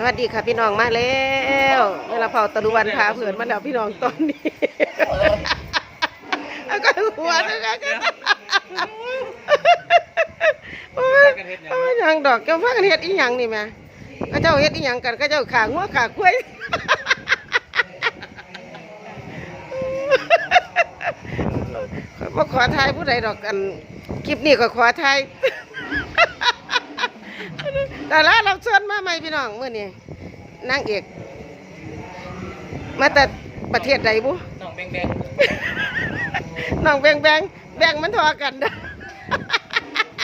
สวัสดีค่ะพี่น้องมาแล้วเวลาเผาตะลุวันพาเผื่อนมาแล้วพี่น้องตอนนี้เอาก็หัวนะคะโอ้ยเอาหยังดอกเจ้าพักกันเฮ็ดอีหยังนี่แม่ก็เจ้าเฮ็ดอีหยังกันก็เจ้าขางัวขากล้วยมาขอทายผู้ใดดอกกันคลิปนี้ก็ขอทาย แต่ละเราเชิญมาใหม่พี่น้องเมื่อนี้นางเอก มาแต่ประเทศใดบุน้องแบงแบงน้องแบงแบงแบงมันทอกันเด้อ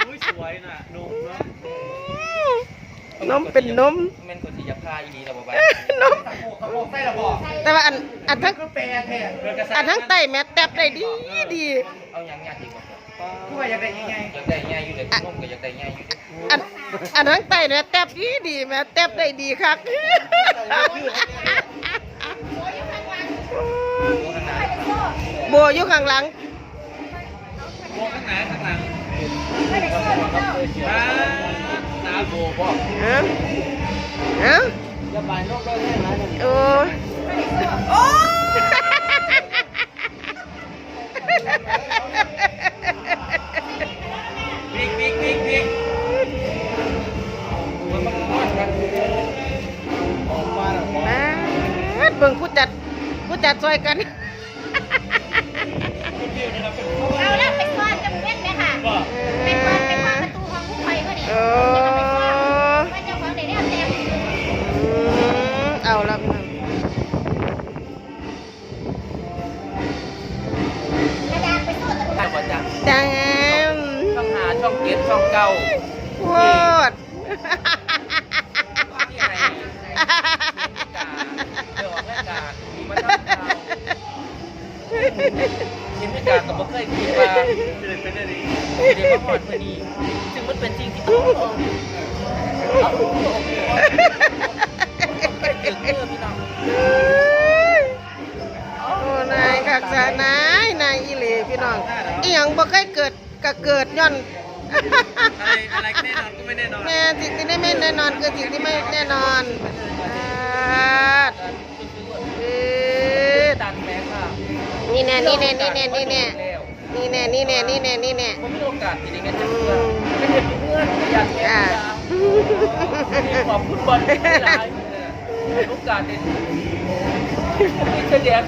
อุ้ยสวยน่ะนมเนาะนมเป็นนมแม่นคนที่อยากพาอีนีเราบอกไปนมเขาบอกใส่ระบอกแต่ว่าอันอันทั้งก็แปลแท้เรือกระอันทั้งไตแม่แตบได้ดีดีเอายังยากจริงกว่าคือ ว่าอยากได้ยังไงอยากได้ยังไงอยู่เลยนมก็อยากได้ยังไงอยู่อันอันทั้งไตเนี่ยแตบดีดีแม่แตบได้ดีคักโบข้างหน้าโบอยู่ข้างหลังโบข้างหน้าข้างหลังมาตาโบบอกฮะฮะจะบานนมได้ยังไงโอ้ จัดซอยกันเอาแล้วไปซ่อนจำเป็นไหมค่ะไปซ่อนไปซ่อนประตูห้องผู้ไฟก็ดีโอ้ว่าเจ้าของได้แล้วแต่อืมเอาละพี่น้องกระดาษไปซ่อนตะใช่ป่ะจ๊ะจังช่องหาช่องเก็บช่องเก่าโคตร การมีมาทำข่าวทีมพิการก็บ่เคยคิดว่าจะได้เป็นอะไรเดี๋ยวมาหอดพอดีซึ่งมันเป็นจริงที่ต้องเอาไปถึงเมื่อพี่น้องโอ้นายคักษานายนายอีหลีพี่น้องอีหยังบ่เคยเกิดก็เกิดย้อนอะไรอะไรก็แน่นอนก็ไม่แน่นอนแม่สิ่งที่ไม่แน่นอนคือสิ่งที่ไม่แน่นอน น่นี่แนี่นี่แนี่นี่แนี่นี่แนี่นี่แนี่นี่แนี่นี่แนี่ผมมีโอกาสที่ได้เงินจากเพื่อนเป็นเพื่อนอยากเรียนขอบคุณบอลหลายโอกาสเด็ดที่เจะแดก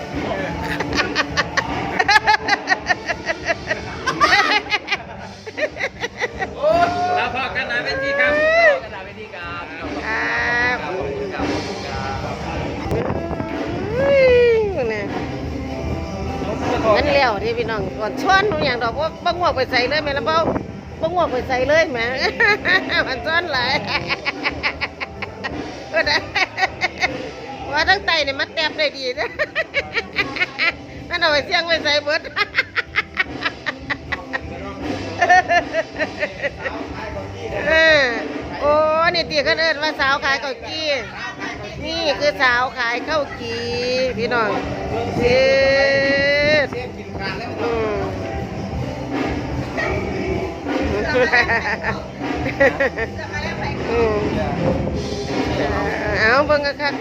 พี่น้องก่อนช้อนอย่างดอกว่าบังวไปใส่เลยแม่ละเบ้าบังวไปใส่เลยแม่มันช้อนหลายก็ได้ว่าทั้งไตเนี่ยมันแตบได้ดีนะนั่นเอาไปเสี่ยงไปใส่เบิดเออโอ้นี่ตีกันเอินว่าสาวขายข้าวกี้นี่คือสาวขายข้าวกีพี่น้องเสียด อืมอืมเอาเบิ่งกันครับ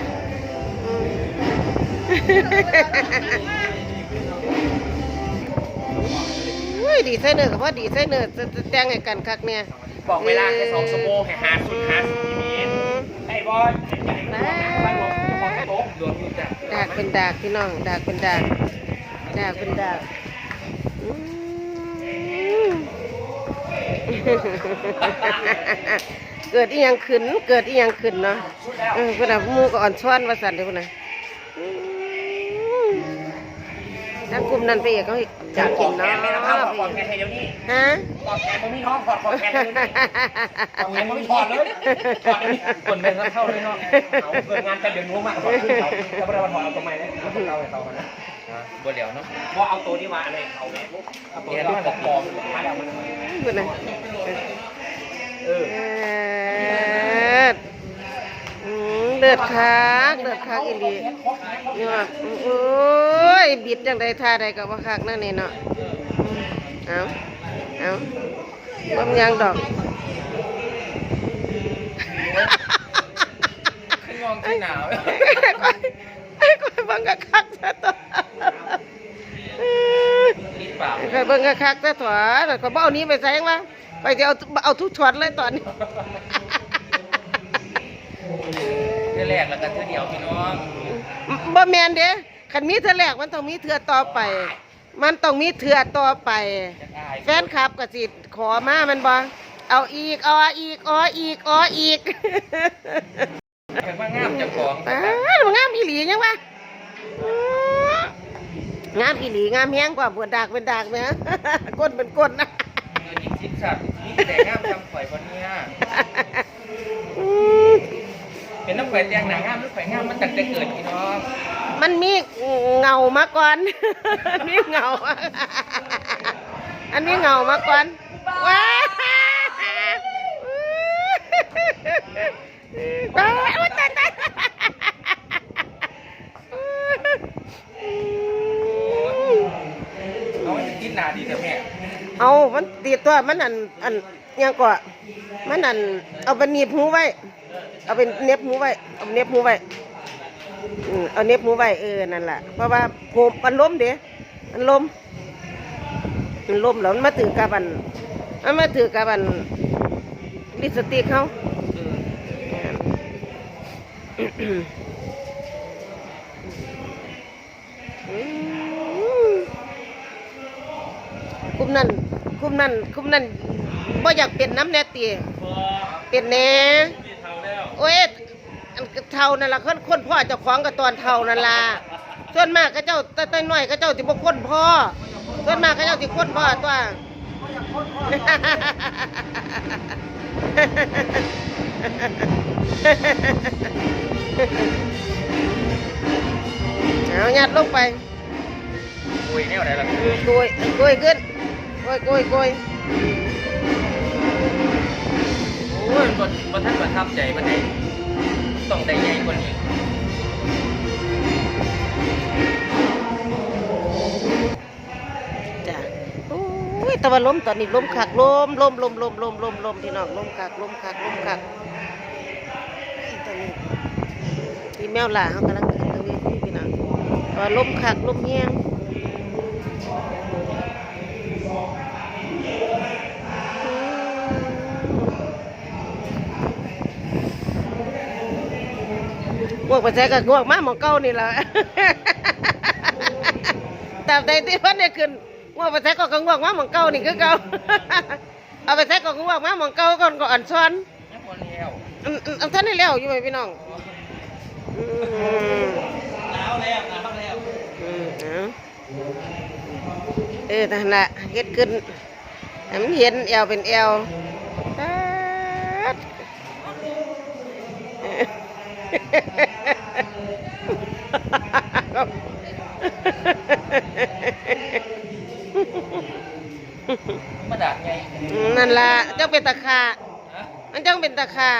อืมอุ้ยดีไซเนอร์กับพ่อดีไซเนอร์จะจะแต่งให้กันคักเนี่ย บอกเวลาแค่สองชั่วโมงให้หาสุดหาสุดที่มีไอ้บอยไอ้ใหญ่บ้านผมของโต๊ะโดนอยู่จ้ะดากเป็นดากพี่น้องดากเป็นดาก ดากเป็นดาเกิดอีหยังขึ้น เกิดอีหยังขึ้นเนาะเออพิ่นน่ะหมูก็อ่อนช้อนว่าสั่นเด้อพุ่นน่ะ ทางกลุ่มนั้นไปเอกเขาอยากกินเนาะแม่นะครับขอแทนให้เดี๋ยวนี้ฮะขอแทนผมมีท้องขอขอแทนเดี๋ยวนี้ขอแทนผมไม่ถอดเลยถอดเดี๋ยวนี้คนเป็นเข้าเลยเนาะเอาเกิดงานแต่เดี๋ยวนู้มากถอดขึ้นเขาจะไม่ได้มาถอดเอาตรงไหนเนี่ยเอาให้เขานะบ่เหลียวเนาะเพราะเอาตัวที่มาอะไรเขาเนี่ยเอาตัวที่ปลอมมาแล้วมันพุ่นน่ะเออเอิ้นอืมเลือดคักเลือดคักอีหลีนี่ว่าโอ้ยบิดจังไดท่าใดก็บ่คักนั่นนี่เนาะอืมเอาเอาบ่มีหยังดอกงหนาวก้อยก้อยเบิ่งกะคักซะตัวลิ้นเปล่าก้อยเบิ่งกะคักซะตัวแต่ก็บ่เอานี้ไปใส่ยังวะไปสิเอาเอาทุกช็อตเลยตอนนี้ เทื่อแรกแล้วกันเทื่อเดียวพี่น้องบ่แม่นเด้คันมีเทื่อแรกมันต้องมีเทื่อต่อไป มันต้องมีเทื่อต่อไป จะอายแฟนคลับก็สิขอมาแมันบ่เอาอีกเอาอีกเอาอีกเอาอีกเป็นว่างามเจ้าของอ้าวงามอีหลียังวะอื้องามอีหลีงามแฮงกว่าเปิดดากเป็นดากแหมก้นเป็นก้นนะ เงินอีกสิบสัตว์นี่แต่งามจำข่อยคนเนี้ยอืม เป็นน้ำข่อยแดงหนางามหรือข่อยงามมันตั้งแต่เกิดพี่น้องมันมีเงามาก่อนมีเงา อันนี้เงามาก่อนว้าว้าโอ๊ยตายตายเอาไว้จะกินหนาดีแต่แม่เอามันติดตัวมันอันอันยังก่อมันอันเอาไปหนีบหูไว้ เอาเป็นเน็บหูไว้เอาเน็บหูไว้อืมเอาเน็บหูไว้เออนั่นแหละเพราะว่าผมมันล้มเด้มันล้มมันล้มแล้วมันมาถือกับอันมันมาถือกับอันลิปสติกเขาคุมนั่นคุมนั่นคุมนั่นบ่อยากเป็นน้ำแน่ตีเป็นแน่ โอ้ยอันเท่านั่นล่ะคนคนพ่อเจ้าของกับตอนเท่านั่นล่ะส่วนมากก็เจ้าแต่แต่น้อยก็เจ้าสิบ่คนพ่อส่วนมากก็เจ้าสิคนพ่อตัว เอายัดลงไปคุยแนวไหนล่ะคือโกยโกยขึ้นโกยโกยโกยโอ้ยมันมันท่านประทับใจมันไหนต้องได้ใหญ่กว่านี้จ้ะโอ้ยแตะวันลมตอนนี้ลมคักลมลมลมลมลมลมลมพี่น้องลมคักลมคักลมคักตอนนี้ที่แมวหล่าเขากำลังขึ้นตรงนี้พี่น้องแต่ว่าลมคักลมเฮียง วกไปใส่กับงวกมาหมองเก้านี่แหละแต่ใดที่วันนี้ขึ้นงวกไปใส่ก็กังวกมาหมองเก้านี่คือเก่าเอาไปใส่ก็กังวกมาหมองเก้าก่อนก็อ่อนซ้อนยังบ่แล้วอืมอืมเอาท่านได้แล้วอยู่ไหมพี่น้องอืมหนาวแล้วหนาวแล้วอืมเอาเออนั่นแหละเฮ็ดขึ้นให้มันเห็นแอวเป็นแอวป๊าด มาดาดไงนั่นล่ะเจ้าเป็นตะขาฮะมันจังเป็นตะขา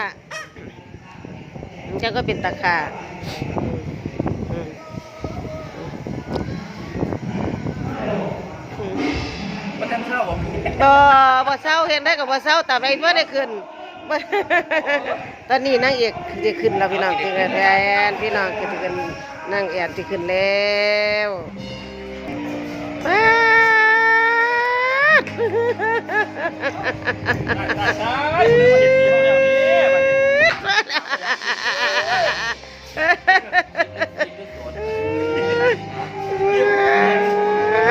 มันจังก็เป็นตะขาอืมอืมมันท่านเข้าบ่บ่บ่เศร้าเห็นได้กับบ่เศร้าแต่ไปบ่ได้ขึ้นบ่ ตอนนี้นางเอกสิขึ้นแล้วพี่น้องที่แทนพี่น้องคือสิขึ้นนางเอกสิขึ้นแล้วป๊า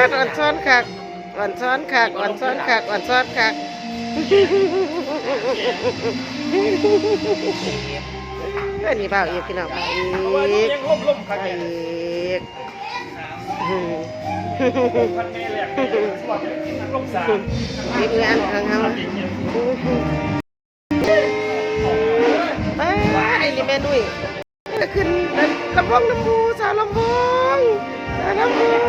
ดอ่อนซ้อนคักอ่อนซ้อนคักอ่อนซ้อนคักอ่อนซ้อนคัก อันนี้บ่าวอีกพี่น้องบ่าวอีกยังล่มล่มบ่าวอีกอืมพันเมลแหลกล่มสามนี่คืองานของเขาไปไอ้นี่แม่ดุ้ยขึ้นลำวงน้ำมูสาวลำวงสาวลำวง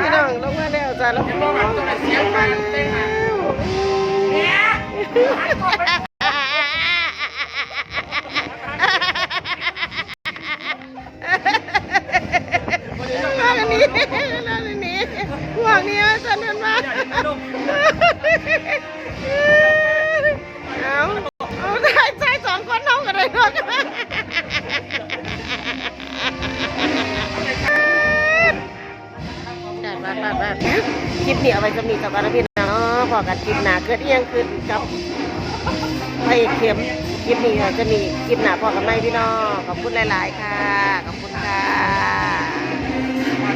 พี่น้องลงมาแล้วสาวลำวงลงมาแล้ว นี้เอาไว้จะมีกับอารพี่น้องเนาะพอกันคลิปหนาเกิดเอียงขึ้นกับไปเอกเข็มคลิปนี้จะมีคลิปหนาพอกันไหมพี่น้องขอบคุณหลาย ๆ ค่ะ ขอบคุณค่ะ